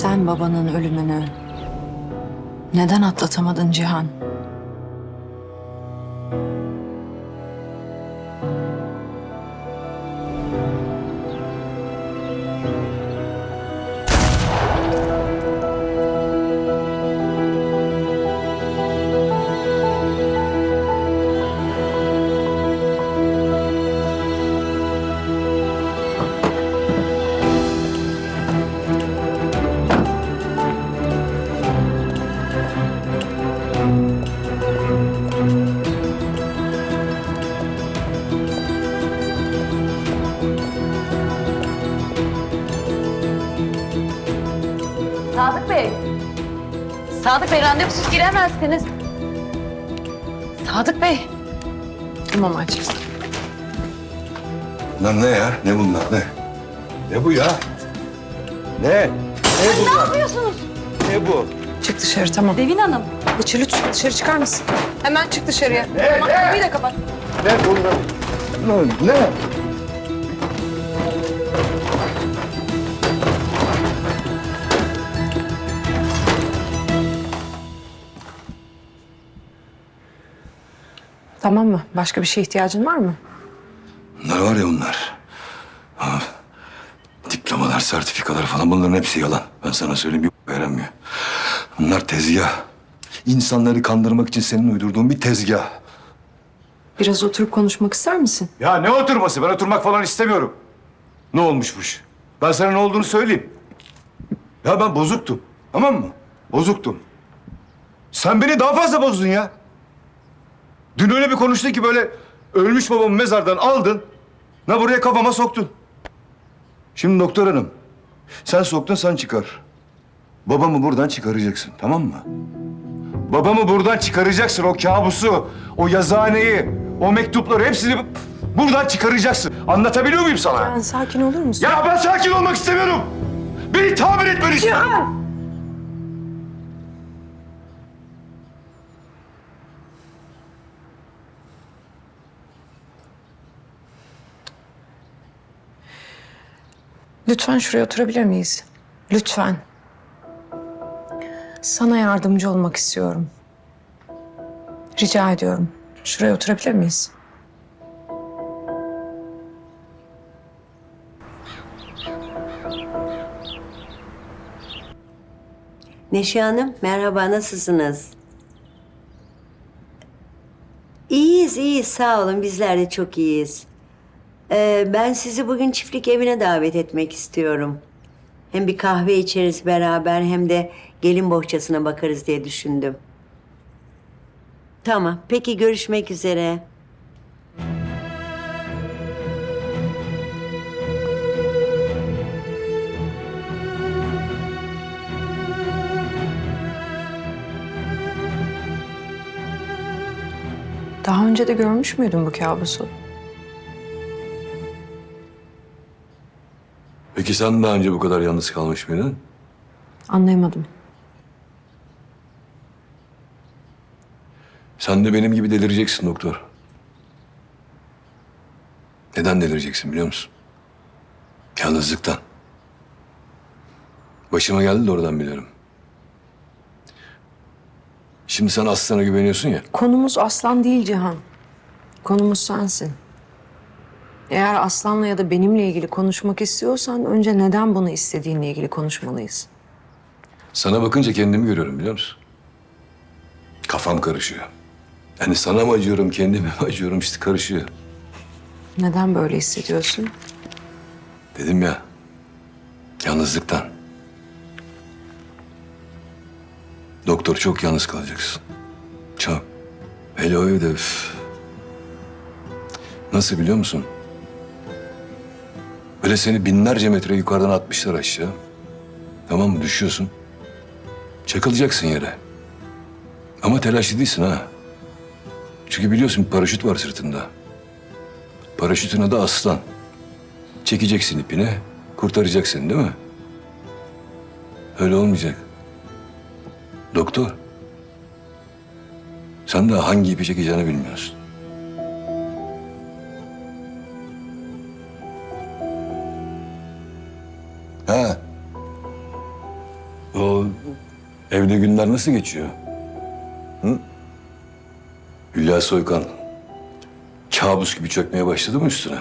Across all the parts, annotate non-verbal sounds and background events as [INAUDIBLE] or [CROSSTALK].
Neden babanın ölümünü? Neden atlatamadın Cihan? Sadık Bey randevusuz giremezsiniz. Sadık Bey. Tamam aç. Bunlar ne ya? Ne bunlar ne? Ne bu ya? Ne? Ne bunlar? Ne yapıyorsunuz? Ne bu? Çık dışarı tamam. Devin Hanım. Dışarı, lütfen dışarı çıkar mısın? Hemen çık dışarıya. Ne? Tamam, Ne? kapıyı da kapat. Ne bunlar? Ne? Ne? Tamam mı? Başka bir şeye ihtiyacın var mı? Bunlar var ya bunlar. Ha, diplomalar, sertifikalar falan bunların hepsi yalan. Ben sana söyleyeyim bir öğrenmiyor. Bunlar tezgah. İnsanları kandırmak için senin uydurduğun bir tezgah. Biraz oturup konuşmak ister misin? Ya ne oturması? Ben oturmak falan istemiyorum. Ne olmuşmuş? Ben sana ne olduğunu söyleyeyim. Ya ben bozuktum. Tamam mı? Bozuktum. Sen beni daha fazla bozdun ya. Dün öyle bir konuştun ki böyle ölmüş babamı mezardan aldın. Ne buraya kafama soktun. Şimdi doktor hanım. Sen soktun sen çıkar. Babamı buradan çıkaracaksın tamam mı? Babamı buradan çıkaracaksın o kabusu, o yazıhaneyi, o mektupları hepsini buradan çıkaracaksın. Anlatabiliyor muyum sana? Cihan sakin olur musun? Ya ben sakin olmak istemiyorum. Beni tabir etmeni istiyorum. Lütfen şuraya oturabilir miyiz? Lütfen. Sana yardımcı olmak istiyorum. Rica ediyorum. Şuraya oturabilir miyiz? Neşe Hanım, merhaba, nasılsınız? İyiyiz, iyiyiz. Sağ olun. Bizler de çok iyiyiz. Ee, ben sizi bugün çiftlik evine davet etmek istiyorum. Hem bir kahve içeriz beraber hem de gelin bohçasına bakarız diye düşündüm. Tamam, peki görüşmek üzere. Daha önce de görmüş müydün bu kabusu? Peki sen daha önce bu kadar yalnız kalmış mıydın? Anlayamadım. Sen de benim gibi delireceksin doktor. Neden delireceksin biliyor musun? Yalnızlıktan. Başıma geldi de oradan biliyorum. Şimdi sen Aslan'a güveniyorsun ya. Konumuz Aslan değil Cihan. Konumuz sensin. Eğer Aslan'la ya da benimle ilgili konuşmak istiyorsan önce neden bunu istediğinle ilgili konuşmalıyız. Sana bakınca kendimi görüyorum biliyor musun? Kafam karışıyor. Yani sana mı acıyorum, kendime mi acıyorum işte karışıyor. Neden böyle hissediyorsun? Dedim ya, yalnızlıktan. Doktor çok yalnız kalacaksın. Çok. Hele o evde üf. Nasıl biliyor musun? Böyle seni binlerce metre yukarıdan atmışlar aşağı. Tamam mı? Düşüyorsun. Çakılacaksın yere. Ama telaşlı değilsin ha. Çünkü biliyorsun bir paraşüt var sırtında. Paraşütün adı Aslan. Çekeceksin ipine, kurtaracaksın değil mi? Öyle olmayacak. Doktor. Sen de hangi ipi çekeceğini bilmiyorsun. Evde günler nasıl geçiyor? Hı? Hülya Soykan kabus gibi çökmeye başladı mı üstüne?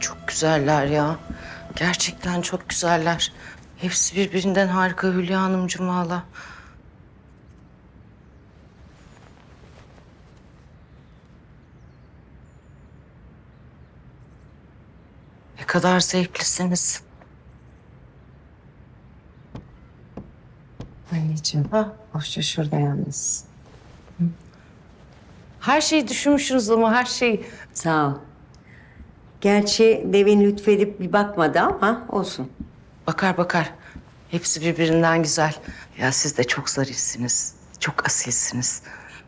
Çok güzeller ya. Gerçekten çok güzeller. Hepsi birbirinden harika Hülya Hanımcığım valla. Kadar zevklisiniz. Anneciğim. Ha? Hoşça şurada yalnız. Her şeyi düşünmüşsünüz ama her şeyi. Sağ ol. Gerçi devin lütfedip bir bakmadı ama olsun. Bakar bakar. Hepsi birbirinden güzel. Ya siz de çok zarifsiniz. Çok asilsiniz.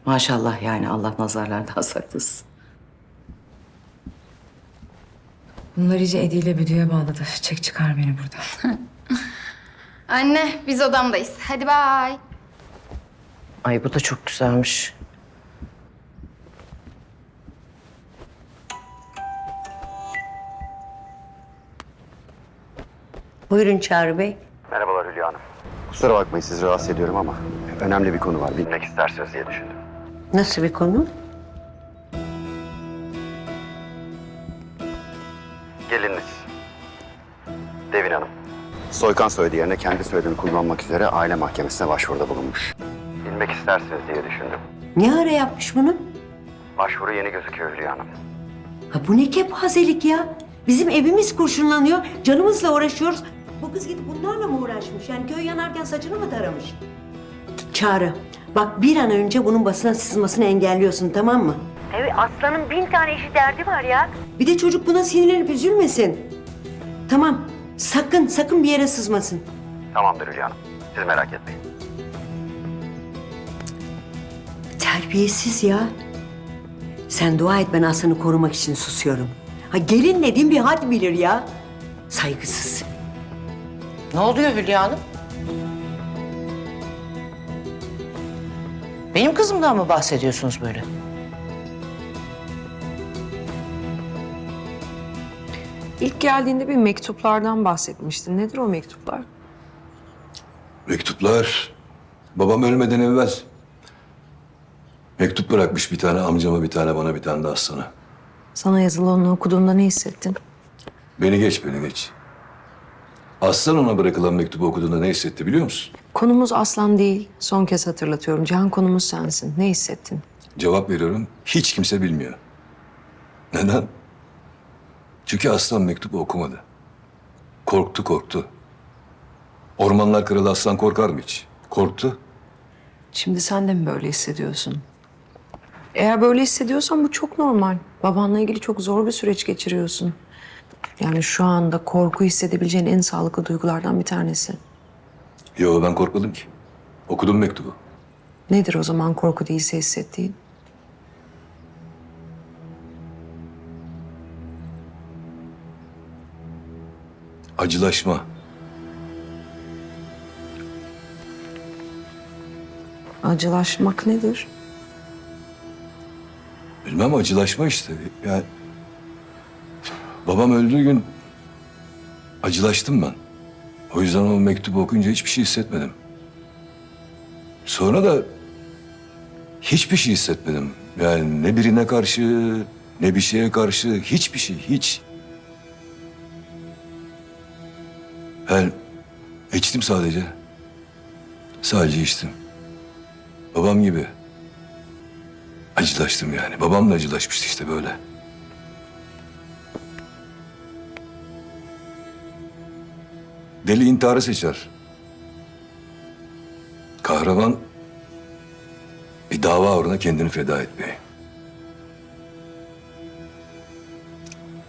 Maşallah yani Allah nazarlardan saklasın. Bunlar iyice Edi ile Büdü'ye bağladı. Çek çıkar beni buradan. [LAUGHS] Anne biz odamdayız. Hadi bay. Ay bu da çok güzelmiş. Buyurun Çağrı Bey. Merhabalar Hülya Hanım. Kusura bakmayın sizi rahatsız ediyorum ama önemli bir konu var. Bilmek istersiniz diye düşündüm. Nasıl bir konu? Soykan soyadı yerine kendi soyadını kullanmak üzere aile mahkemesine başvuruda bulunmuş. Bilmek istersiniz diye düşündüm. Ne ara yapmış bunu? Başvuru yeni gözüküyor Hülya Hanım. Ha bu ne kepazelik ya? Bizim evimiz kurşunlanıyor, canımızla uğraşıyoruz. Bu kız gidip bunlarla mı uğraşmış? Yani köy yanarken saçını mı taramış? Çağrı, bak bir an önce bunun basına sızmasını engelliyorsun tamam mı? Evet, aslanın bin tane işi derdi var ya. Bir de çocuk buna sinirlenip üzülmesin. Tamam, sakın sakın bir yere sızmasın. Tamamdır Hülya Hanım. Siz merak etmeyin. Terbiyesiz ya. Sen dua et ben Aslan'ı korumak için susuyorum. Ha gelin dediğim bir had bilir ya. Saygısız. Ne oluyor Hülya Hanım? Benim kızımdan mı bahsediyorsunuz böyle? İlk geldiğinde bir mektuplardan bahsetmiştin. Nedir o mektuplar? Mektuplar babam ölmeden evvel. Mektup bırakmış bir tane amcama bir tane bana bir tane de aslana. Sana yazılanı okuduğunda ne hissettin? Beni geç beni geç. Aslan ona bırakılan mektubu okuduğunda ne hissetti biliyor musun? Konumuz aslan değil. Son kez hatırlatıyorum. Cihan konumuz sensin. Ne hissettin? Cevap veriyorum. Hiç kimse bilmiyor. Neden? Çünkü aslan mektubu okumadı. Korktu korktu. Ormanlar kralı aslan korkar mı hiç? Korktu. Şimdi sen de mi böyle hissediyorsun? Eğer böyle hissediyorsan bu çok normal. Babanla ilgili çok zor bir süreç geçiriyorsun. Yani şu anda korku hissedebileceğin en sağlıklı duygulardan bir tanesi. Yo ben korkmadım ki. Okudum mektubu. Nedir o zaman korku değilse hissettiğin? Acılaşma. Acılaşmak nedir? Bilmem acılaşma işte. Yani babam öldüğü gün acılaştım ben. O yüzden o mektubu okuyunca hiçbir şey hissetmedim. Sonra da hiçbir şey hissetmedim. Yani ne birine karşı, ne bir şeye karşı, hiçbir şey, hiç. Ben içtim sadece. Sadece içtim. Babam gibi. Acılaştım yani. Babam da acılaşmıştı işte böyle. Deli intiharı seçer. Kahraman bir dava uğruna kendini feda etmeyi.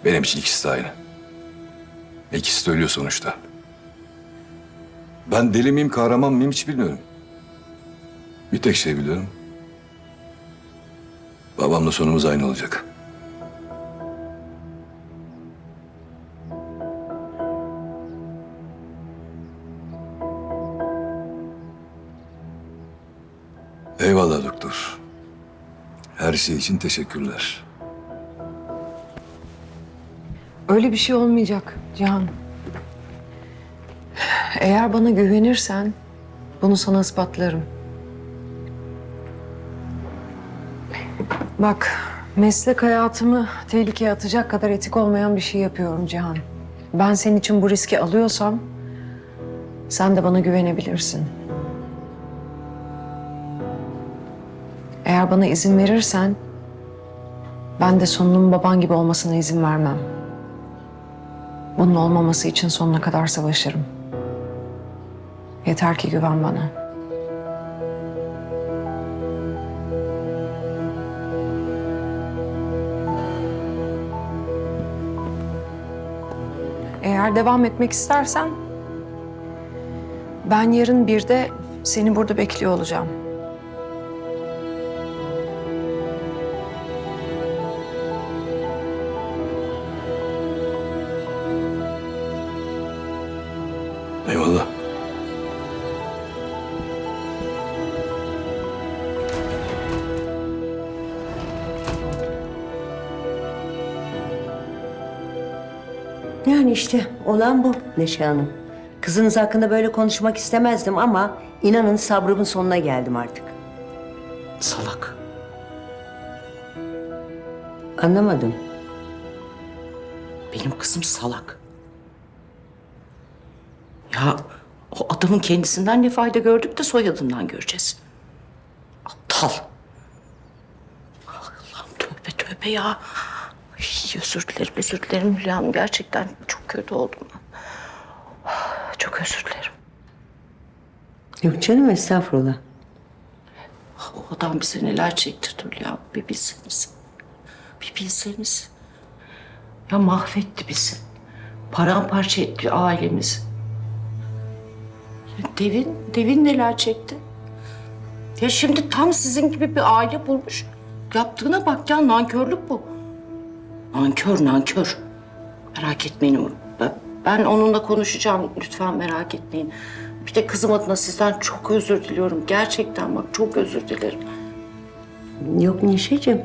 Benim için ikisi de aynı. İkisi de ölüyor sonuçta. Ben deli miyim, kahraman mıyım hiç bilmiyorum. Bir tek şey biliyorum. Babamla sonumuz aynı olacak. Eyvallah doktor. Her şey için teşekkürler. Öyle bir şey olmayacak Cihan. Eğer bana güvenirsen bunu sana ispatlarım. Bak, meslek hayatımı tehlikeye atacak kadar etik olmayan bir şey yapıyorum Cihan. Ben senin için bu riski alıyorsam sen de bana güvenebilirsin. Eğer bana izin verirsen ben de sonunun baban gibi olmasına izin vermem. Bunun olmaması için sonuna kadar savaşırım. Yeter ki güven bana. Eğer devam etmek istersen ben yarın bir de seni burada bekliyor olacağım. Eyvallah. Yani işte olan bu Neşe Hanım. Kızınız hakkında böyle konuşmak istemezdim ama inanın sabrımın sonuna geldim artık. Salak. Anlamadım. Benim kızım salak. Ya o adamın kendisinden ne fayda gördük de soyadından göreceğiz. Aptal. Allah'ım tövbe tövbe ya. Ay, özür dilerim, özür dilerim Hülya Hanım. Gerçekten çok kötü oldum. [SIGHS] Çok özür dilerim. Yok canım estağfurullah. O adam bize neler çektirdi Hülya. Bir bilseniz. Bir bilseniz. Ya mahvetti bizi. Paramparça etti ailemizi. Ya Devin, Devin neler çekti? Ya şimdi tam sizin gibi bir aile bulmuş. Yaptığına bak ya nankörlük bu. Nankör, nankör. Merak etmeyin. Ben- onunla konuşacağım. Lütfen merak etmeyin. Bir de kızım adına sizden çok özür diliyorum. Gerçekten bak çok özür dilerim. Yok Neşeciğim.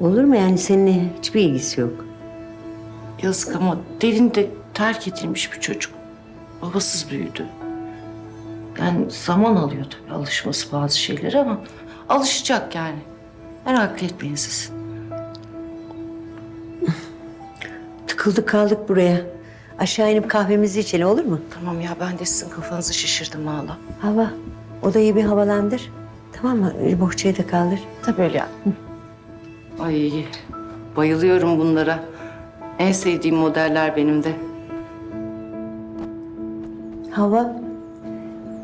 Olur mu yani seninle hiçbir ilgisi yok. Yazık ama Devin de terk edilmiş bir çocuk. Babasız büyüdü. Yani zaman alıyor tabii alışması bazı şeylere ama alışacak yani. Merak etmeyin siz. Tıkıldık kaldık buraya. Aşağı inip kahvemizi içelim olur mu? Tamam ya ben de sizin kafanızı şişirdim valla. Hava. Odayı bir havalandır. Tamam mı? Bohçayı da kaldır. Tabii öyle ya. Ay bayılıyorum bunlara. En sevdiğim modeller benim de. Hava.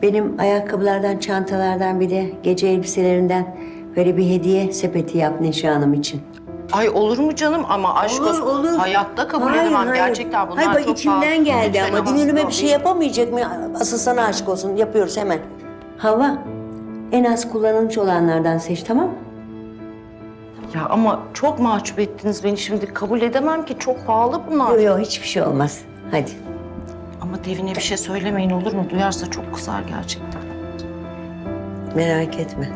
Benim ayakkabılardan, çantalardan bir de gece elbiselerinden böyle bir hediye sepeti yap Neşe Hanım için. Ay olur mu canım ama aşk Olur, olsun. olur. Hayatta kabul Hayır, edemem hayır. gerçekten bunlar Hayır bak çok içimden pahalı. geldi Lütfen ama dinürüme bir şey yapamayacak mı? Asıl sana aşk olsun. Yapıyoruz hemen. Hava. En az kullanılmış olanlardan seç tamam mı? Ya ama çok mahcup ettiniz beni şimdi. Kabul edemem ki çok pahalı bunlar. Yok yok hiçbir şey olmaz. Hadi. Ama Devin'e bir şey söylemeyin olur mu? Duyarsa çok kızar gerçekten. Merak etme.